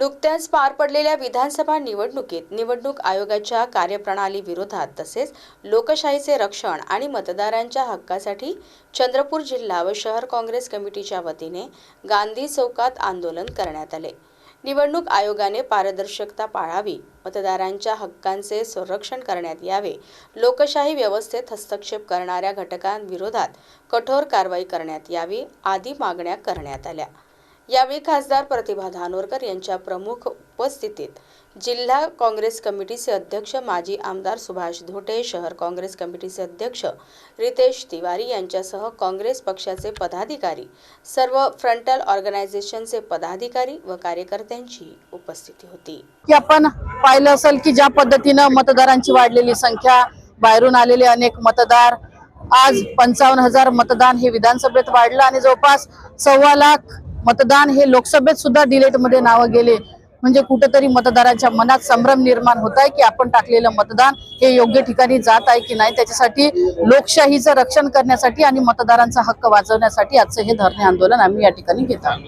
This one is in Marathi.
नुकत्याच पार पडलेल्या विधानसभा निवडणुकीत निवडणूक आयोगाच्या कार्यप्रणाली विरोधात तसेच लोकशाहीचे रक्षण आणि मतदारांच्या हक्कासाठी चंद्रपूर जिल्हा व शहर काँग्रेस कमिटीच्या वतीने गांधी चौकात आंदोलन करण्यात आले. निवडणूक आयोगाने पारदर्शकता पाळावी मतदारांच्या हक्कांचे संरक्षण करण्यात यावे लोकशाही व्यवस्थेत हस्तक्षेप करणाऱ्या घटकांविरोधात कठोर कारवाई करण्यात यावी आदी मागण्या करण्यात आल्या. यावेळी खासदार प्रतिभा धानोरकर यांच्या प्रमुख उपस्थितीत जिल्हा काँग्रेस कमिटीचे अध्यक्ष माजी आमदार सुभाष धोटे शहर काँग्रेस कमिटीचे अध्यक्ष रितेश तिवारी यांच्यासह काँग्रेस पक्षाचे पदाधिकारी सर्व फ्रंटल ऑर्गनायझेशनचे पदाधिकारी व कार्यकर्त्यांची उपस्थिती होती. की आपण पाहिलं असेल की ज्या पद्धतीनं मतदारांची वाढलेली संख्या बाहेरून आलेले अनेक मतदार आज पंचावन्न हजार मतदान हे विधानसभेत वाढलं आणि जवळपास सव्वा लाख मतदान हे लोकसभेत सुद्धा डिलेटमध्ये नावं गेले. म्हणजे कुठेतरी मतदारांच्या मनात संभ्रम निर्माण होत आहे की आपण टाकलेलं मतदान हे योग्य ठिकाणी जात आहे की नाही त्याच्यासाठी लोकशाहीचं रक्षण करण्यासाठी आणि मतदारांचा हक्क वाचवण्यासाठी आजचं हे धरणे आंदोलन आम्ही या ठिकाणी घेत आहोत.